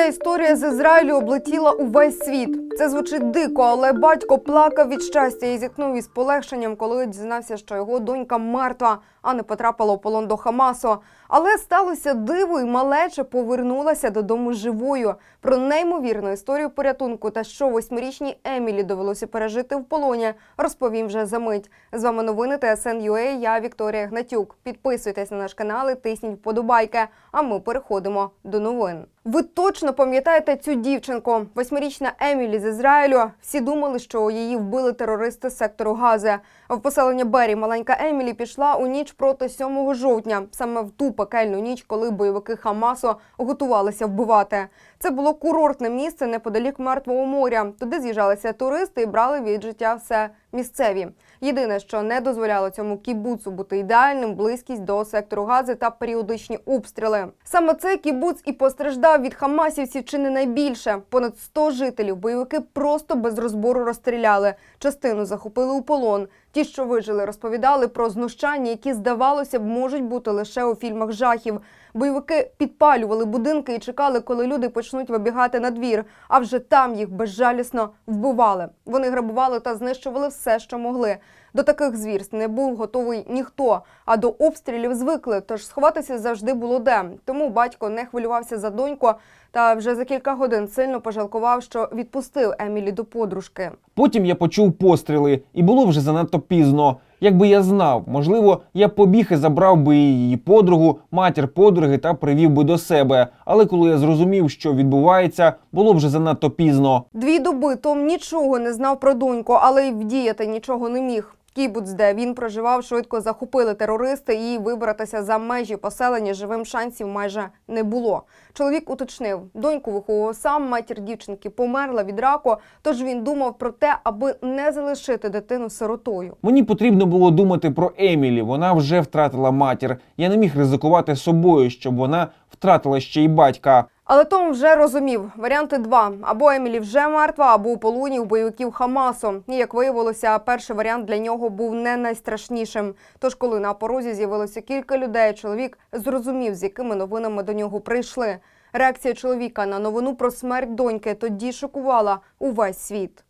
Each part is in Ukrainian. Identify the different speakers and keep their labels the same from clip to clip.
Speaker 1: Ця історія з Ізраїлю облетіла увесь світ. Це звучить дико, але батько плакав від щастя і зіткнув із полегшенням, коли дізнався, що його донька мертва, а не потрапила у полон до Хамасу. Але сталося диво, і малеча повернулася додому живою. Про неймовірну історію порятунку та що восьмирічній Емілі довелося пережити в полоні, розповім вже за мить. З вами новини ТСН.UA, Я Вікторія Гнатюк. Підписуйтесь на наш канал і тисніть вподобайки. А ми переходимо до новин. Ви точно пам'ятаєте цю дівчинку? Восьмирічна Емілі з Ізраїлю. Всі думали, що її вбили терористи сектору Гази. В поселення Бері маленька Емілі пішла у ніч проти 7 жовтня, саме в ту пекельну ніч, коли бойовики Хамасу готувалися вбивати. Це було курортне місце неподалік Мертвого моря. Туди з'їжджалися туристи і брали від життя все місцеві. Єдине, що не дозволяло цьому кібуцу бути ідеальним, близькість до сектору Гази та періодичні обстріли. Саме цей кібуц і постраждав від хамасівців чи не найбільше. Понад 100 жителів бойовики просто без розбору розстріляли. Частину захопили у полон. Ті, що вижили, розповідали про знущання, які здавалося б можуть бути лише у фільмах жахів. Бойовики підпалювали будинки і чекали, коли люди почнуть вибігати на двір. А вже там їх безжалісно вбивали. Вони грабували та знищували все, що могли. До таких звірств не був готовий ніхто, а до обстрілів звикли, тож сховатися завжди було де. Тому батько не хвилювався за доньку та вже за кілька годин сильно пожалкував, що відпустив Емілі до подружки.
Speaker 2: Потім я почув постріли, і було вже занадто пізно. Якби я знав, можливо, я побіг і забрав би її подругу, матір подруги та привів би до себе. Але коли я зрозумів, що відбувається, було вже занадто пізно.
Speaker 1: Дві доби Том нічого не знав про доньку, але й вдіяти нічого не міг. Кібуц, де він проживав, швидко захопили терористи і вибратися за межі поселення живим шансів майже не було. Чоловік уточнив, доньку виховував сам, матір дівчинки померла від раку, тож він думав про те, аби не залишити дитину сиротою.
Speaker 2: Мені потрібно було думати про Емілі. Вона вже втратила матір. Я не міг ризикувати собою, щоб вона втратила ще й батька.
Speaker 1: Але Том вже розумів варіанти два: або Емілі вже мертва, або у полоні у бойовиків Хамасу. І як виявилося, перший варіант для нього був не найстрашнішим. Тож, коли на порозі з'явилося кілька людей, чоловік зрозумів, з якими новинами до нього прийшли. Реакція чоловіка на новину про смерть доньки тоді шокувала увесь світ.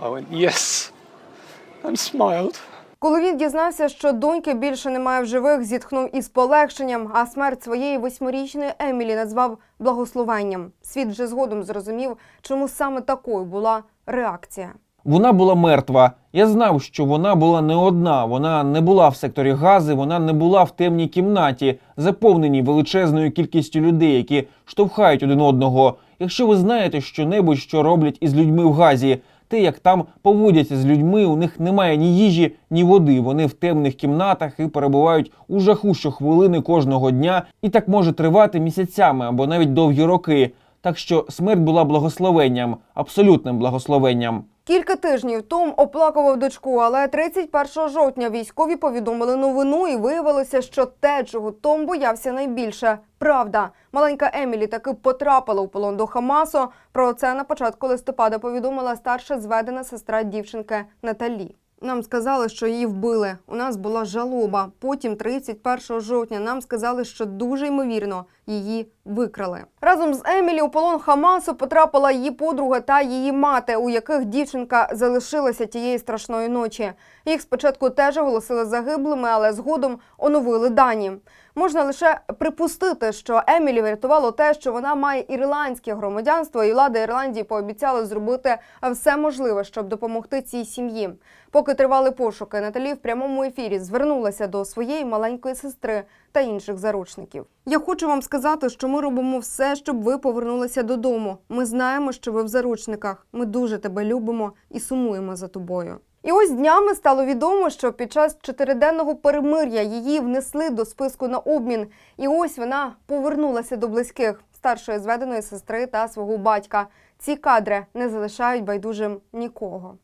Speaker 3: I went, yes, and smiled.
Speaker 1: Коли він дізнався, що доньки більше немає в живих, зітхнув із полегшенням, а смерть своєї восьмирічної Емілі назвав благословенням. Світ вже згодом зрозумів, чому саме такою була реакція.
Speaker 2: Вона була мертва. Я знав, що вона була не одна. Вона не була в секторі гази, вона не була в темній кімнаті, заповненій величезною кількістю людей, які штовхають один одного. Якщо ви знаєте щонебудь, що роблять із людьми в газі, те, як там поводяться з людьми, у них немає ні їжі, ні води. Вони в темних кімнатах і перебувають у жаху щохвилини кожного дня, і так може тривати місяцями або навіть довгі роки. Так що смерть була благословенням, абсолютним благословенням.
Speaker 1: Кілька тижнів Том оплакував дочку, але 31 жовтня військові повідомили новину, і виявилося, що те, чого Том боявся найбільше, правда. Маленька Емілі таки потрапила у полон до Хамасу. Про це на початку листопада повідомила старша зведена сестра дівчинки Наталі. Нам сказали, що її вбили. У нас була жалоба. Потім, 31 жовтня, нам сказали, що дуже ймовірно її викрали. Разом з Емілі у полон Хамасу потрапила її подруга та її мати, у яких дівчинка залишилася тієї страшної ночі. Їх спочатку теж оголосили загиблими, але згодом оновили дані. Можна лише припустити, що Емілі врятувало те, що вона має ірландське громадянство, і влада Ірландії пообіцяла зробити все можливе, щоб допомогти цій сім'ї. Поки тривали пошуки, Наталі в прямому ефірі звернулася до своєї маленької сестри та інших заручників. Я хочу вам сказати, що ми робимо все, щоб ви повернулися додому. Ми знаємо, що ви в заручниках. Ми дуже тебе любимо і сумуємо за тобою. І ось днями стало відомо, що під час чотириденного перемир'я її внесли до списку на обмін. І ось вона повернулася до близьких старшої зведеної сестри та свого батька. Ці кадри не залишають байдужим нікого.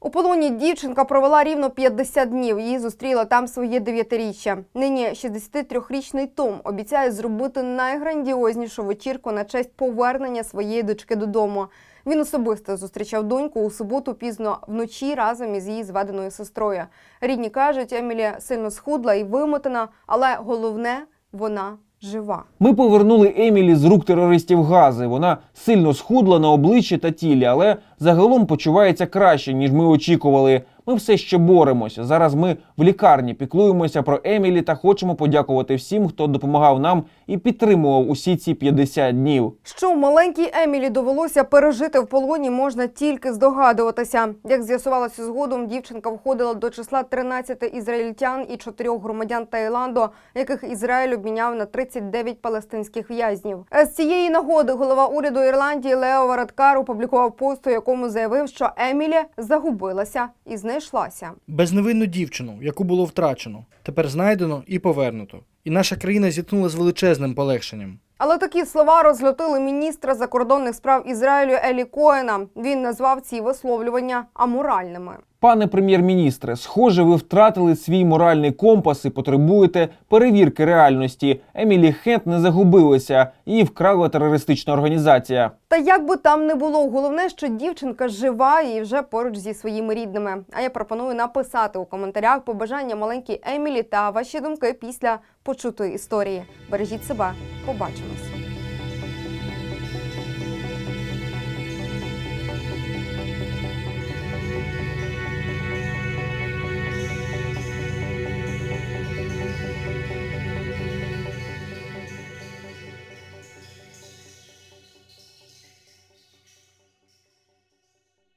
Speaker 1: У полоні дівчинка провела рівно 50 днів. Її зустріла там своє дев'ятиріччя. Нині 63-річний Том обіцяє зробити найграндіознішу вечірку на честь повернення своєї дочки додому. Він особисто зустрічав доньку у суботу пізно вночі разом із її зведеною сестрою. Рідні кажуть, Емілі сильно схудла і вимотана, але головне вона жива.
Speaker 2: Ми повернули Емілі з рук терористів гази. Вона сильно схудла на обличчі та тілі, але загалом почувається краще, ніж ми очікували. Ми все ще боремося. Зараз ми в лікарні піклуємося про Емілі та хочемо подякувати всім, хто допомагав нам і підтримував усі ці 50 днів.
Speaker 1: Що маленькій Емілі довелося пережити в полоні, можна тільки здогадуватися. Як з'ясувалося згодом, дівчинка входила до числа 13 ізраїльтян і 4 громадян Таїланду, яких Ізраїль обміняв на 39 палестинських в'язнів. З цієї нагоди голова уряду Ірландії Лео Варадкар опублікував пост, у якому заявив, що Емілі загубилася і знайшлася.
Speaker 4: Безневинну дівчину, яку було втрачено, тепер знайдено і повернуто. І наша країна зіткнула з величезним полегшенням.
Speaker 1: Але такі слова розлютили міністра закордонних справ Ізраїлю Елі Коена. Він назвав ці висловлювання аморальними.
Speaker 2: Пане прем'єр-міністре, схоже, ви втратили свій моральний компас і потребуєте перевірки реальності. Емілі Хент не загубилася, її вкрала терористична організація.
Speaker 1: Та як би там не було, головне, що дівчинка жива і вже поруч зі своїми рідними. А я пропоную написати у коментарях побажання маленькій Емілі та ваші думки після почутої історії. Бережіть себе, побачимось.